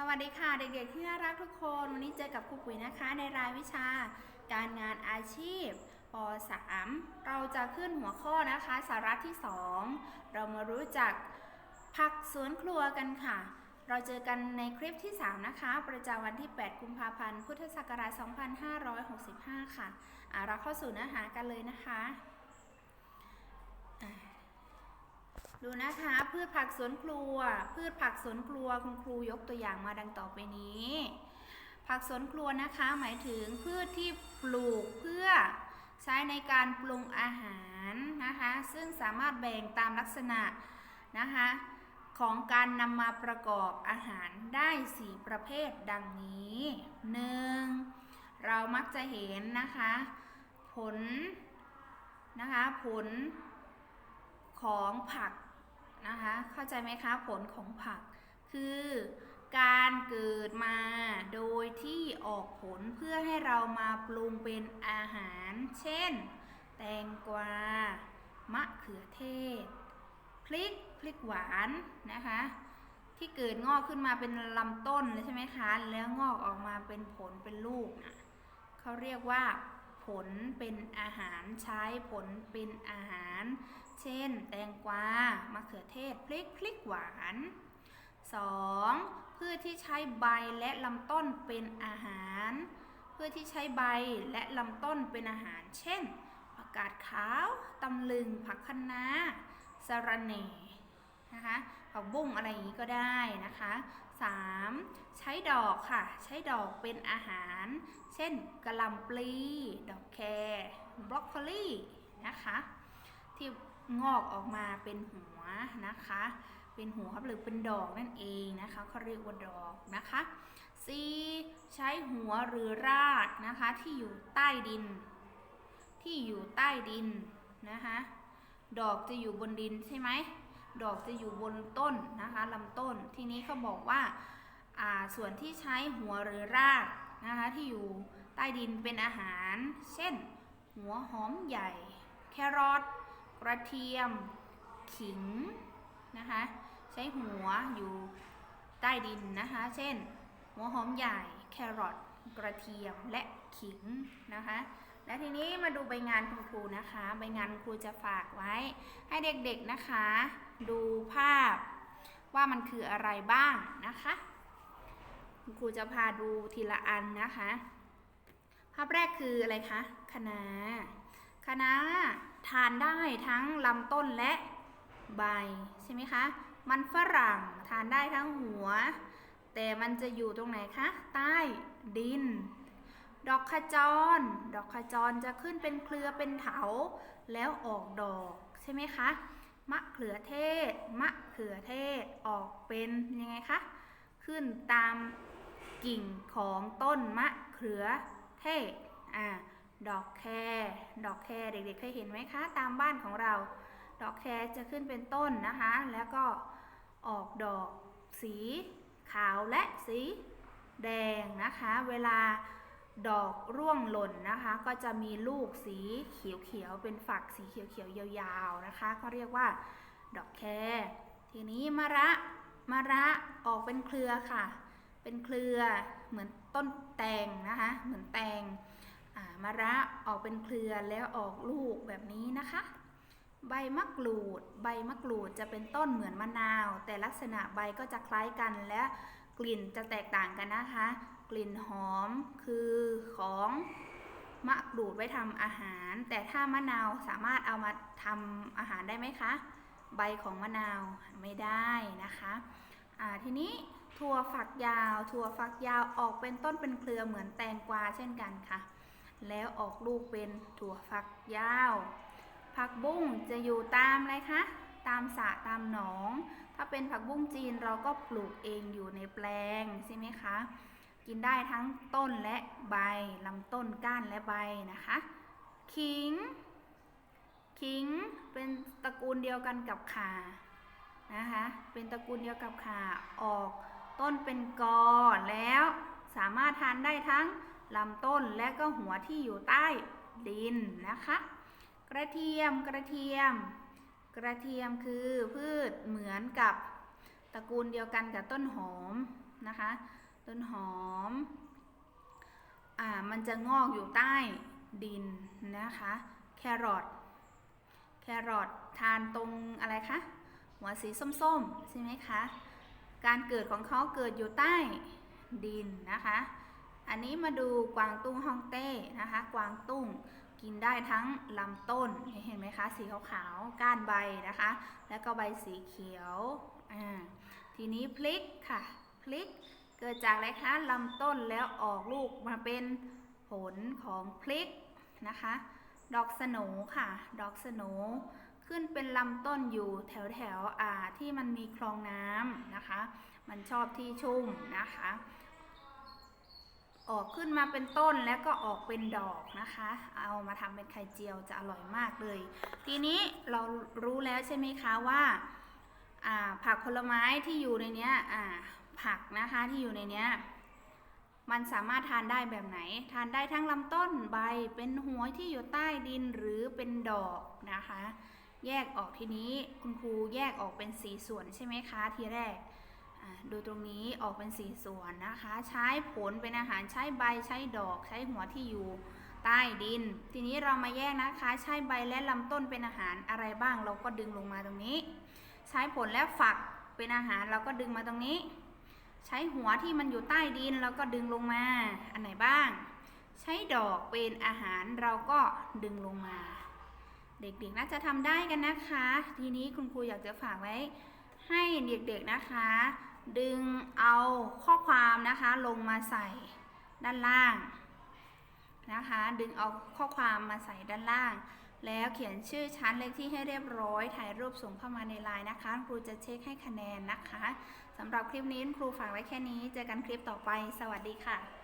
สวัสดีค่ะเด็กๆที่น่ารักทุกคน วันนี้เจอกับครูปุ๋ยนะคะในรายวิชา การงานอาชีพป .3 เราจะขึ้นหัวข้อนะคะสาระที่ 2 เรามารู้จักผักสวนครัวกันค่ะ เราเจอกันในคลิปที่ 3 นะคะ ประจำวันที่ 8 กุมภาพันธ์ พุทธศักราช 2565 ค่ะเราเข้าสู่เนื้อหากันเลยนะคะ ดูนะคะพืชผักสวนครัว พืชผักสวนครัวคุณครูยกตัวอย่างมาดังต่อไปนี้ ผักสวนครัวนะคะหมายถึงพืชที่ปลูกเพื่อใช้ในการปรุงอาหารนะคะ ซึ่งสามารถแบ่งตามลักษณะนะคะของการนำมาประกอบอาหารได้ 4 ประเภทดังนี้ 1. เรามักจะเห็นนะคะ ผลนะคะผลของผัก นะคะ เข้าใจไหมคะผลของผัก คือการเกิดมาโดยที่ออกผลเพื่อให้เรามาปรุงเป็นอาหาร เช่น แตงกวา มะเขือเทศ พริก พริกหวานนะคะ ที่เกิดงอกขึ้นมาเป็นลำต้นเลยใช่ไหมคะ แล้วงอกออกมาเป็นผลเป็นลูกนะเขาเรียกว่า ผลเป็นอาหารใช้ผลเป็นอาหาร เช่น แตงกวามะเขือเทศพริกพริกหวาน 2. พืชที่ใช้ใบและลำต้นเป็นอาหาร พืชที่ใช้ใบและลำต้นเป็นอาหาร เช่นผักกาดขาวตำลึงผักคะน้าสะระแหน่นะคะผักบุ้งอะไรอย่างนี้ก็ได้นะคะ 3. ใช้ดอกค่ะ ใช้ดอกเป็นอาหาร เช่นกะหล่ำปลี ดอกแครบรอกโคลีนะคะที่ งอกออกมาเป็นหัวนะคะ เป็นหัวหรือเป็นดอกนั่นเองนะคะเขาเรียกว่าดอกนะคะ C ใช้หัวหรือรากนะคะที่อยู่ใต้ดิน ที่อยู่ใต้ดินนะคะดอกจะอยู่บนดินใช่ไหมดอกจะอยู่บนต้นนะคะลำต้น ทีนี้เขาบอกว่าอ่าส่วนที่ใช้หัวหรือรากนะคะที่อยู่ใต้ดินเป็นอาหาร เช่น หัวหอมใหญ่ แครอท กระเทียม ขิงนะคะ ใช้หัวอยู่ใต้ดินนะคะ เช่น หัวหอมใหญ่แครอทกระเทียมและขิงนะคะ และทีนี้มาดูใบงานคุณครูนะคะ ใบงานครูจะฝากไว้ ให้เด็กๆนะคะ ดูภาพว่ามันคืออะไรบ้างนะคะคุณครูจะพาดูทีละอันนะคะ ภาพแรกคืออะไรคะคะน้าคะนา ทานได้ทั้งลำต้นและใบใช่ไหมคะ มันฝรั่งทานได้ทั้งหัว แต่มันจะอยู่ตรงไหนคะ ใต้ดิน ดอกขจร ดอกขจรจะขึ้นเป็นเครือเป็นเถา แล้วออกดอกใช่ไหมคะ มะเขือเทศ มะเขือเทศออกเป็นยังไงคะ ขึ้นตามกิ่งของต้นมะเขือเทศ อ่า ดอกแครดอกแครเด็กๆเคยเห็นไหมคะ ตามบ้านของเรา ดอกแครจะขึ้นเป็นต้นนะคะ แล้วก็ออกดอกสีขาวและสีแดงนะคะ เวลาดอกร่วงหล่นนะคะ ก็จะมีลูกสีเขียวๆ เป็นฝักสีเขียวๆ ยาวๆ นะคะเขาเรียกว่า ดอกแครทีนี้มะระมะระออกเป็นเครือค่ะ เป็นเครือเหมือนต้นแตงนะคะ เหมือนแตง มะระออกเป็นเครือแล้วออกลูกแบบนี้นะคะ ใบมะกรูด ใบมะกรูดจะเป็นต้นเหมือนมะนาว แต่ลักษณะใบก็จะคล้ายกันและกลิ่นจะแตกต่างกันนะคะ กลิ่นหอมคือของมะกรูดไว้ทำอาหาร แต่ถ้ามะนาวสามารถเอามาทำอาหารได้ไหมคะ ใบของมะนาวไม่ได้นะคะทีนี้ถั่วฝักยาว ถั่วฝักยาวออกเป็นต้นเป็นเครือเหมือนแตงกวาเช่นกันค่ะ แล้วออกลูกเป็นถั่วฝักยาว ผักบุ้งจะอยู่ตามอะไรคะ ตามสระตามหนอง ถ้าเป็นผักบุ้งจีนเราก็ปลูกเองอยู่ในแปลงใช่ไหมคะ กินได้ทั้งต้นและใบลำต้นก้านและใบนะคะ ขิง ขิงเป็นตระกูลเดียวกันกับข่านะคะ เป็นตระกูลเดียวกับข่าออกต้นเป็นกอแล้วสามารถทานได้ทั้ง ลำต้นและก็หัวที่อยู่ใต้ดินนะคะ กระเทียมกระเทียม กระเทียมคือพืชเหมือนกับตระกูลเดียวกันกับต้นหอมนะคะ ต้นหอมอ่ามันจะงอกอยู่ใต้ดินนะคะ แครอทแครอททานตรงอะไรคะหัวสีส้มๆใช่ไหมคะ การเกิดของเขาเกิดอยู่ใต้ดินนะคะ อันนี้มาดูกวางตุ้งฮ่องเต้นะคะ กวางตุ้งกินได้ทั้งลำต้นเห็นไหมคะ สีขาวๆก้านใบนะคะ แล้วก็ใบสีเขียวอ่าทีนี้พลิกค่ะพลิกเกิดจากอะไรคะลำต้นแล้วออกลูกมาเป็นผลของพลิกนะคะ ดอกสโหนค่ะ ดอกสโหนขึ้นเป็นลำต้นอยู่แถวแถวๆอ่าที่มันมีคลองน้ำนะคะ มันชอบที่ชุ่มนะคะ ออกขึ้นมาเป็นต้นแล้วก็ออกเป็นดอกนะคะ เอามาทำเป็นไข่เจียวจะอร่อยมากเลย ทีนี้เรารู้แล้วใช่ไหมคะว่าผักผลไม้ที่อยู่ในเนี้ยผักนะคะที่อยู่ในเนี้ยมันสามารถทานได้แบบไหน ทานได้ทั้งลำต้นใบเป็นหัวที่อยู่ใต้ดินหรือเป็นดอกนะคะ แยกออกทีนี้คุณครูแยกออกเป็นสีส่วนใช่ไหมคะทีแรก ดูตรงนี้ออกเป็นสี่ส่วนนะคะ ใช้ผลเป็นอาหารใช้ใบใช้ดอกใช้หัวที่อยู่ใต้ดิน ทีนี้เรามาแยกนะคะ ใช้ใบและลำต้นเป็นอาหารอะไรบ้างเราก็ดึงลงมาตรงนี้ ใช้ผลและฝักเป็นอาหารเราก็ดึงมาตรงนี้ ใช้หัวที่มันอยู่ใต้ดินเราก็ดึงลงมา อันไหนบ้าง ใช้ดอกเป็นอาหารเราก็ดึงลงมา เด็กๆน่าจะทำได้กันนะคะ ทีนี้คุณครูอยากจะฝากไว้ให้เด็กๆนะคะ ดึงเอาข้อความนะคะลงมาใส่ด้านล่างนะคะ ดึงเอาข้อความมาใส่ด้านล่าง แล้วเขียนชื่อชั้นเลขที่ให้เรียบร้อย ถ่ายรูปส่งเข้ามาในไลน์นะคะ ครูจะเช็คให้คะแนนนะคะสำหรับคลิปนี้ครูฝากไว้แค่นี้ เจอกันคลิปต่อไป สวัสดีค่ะ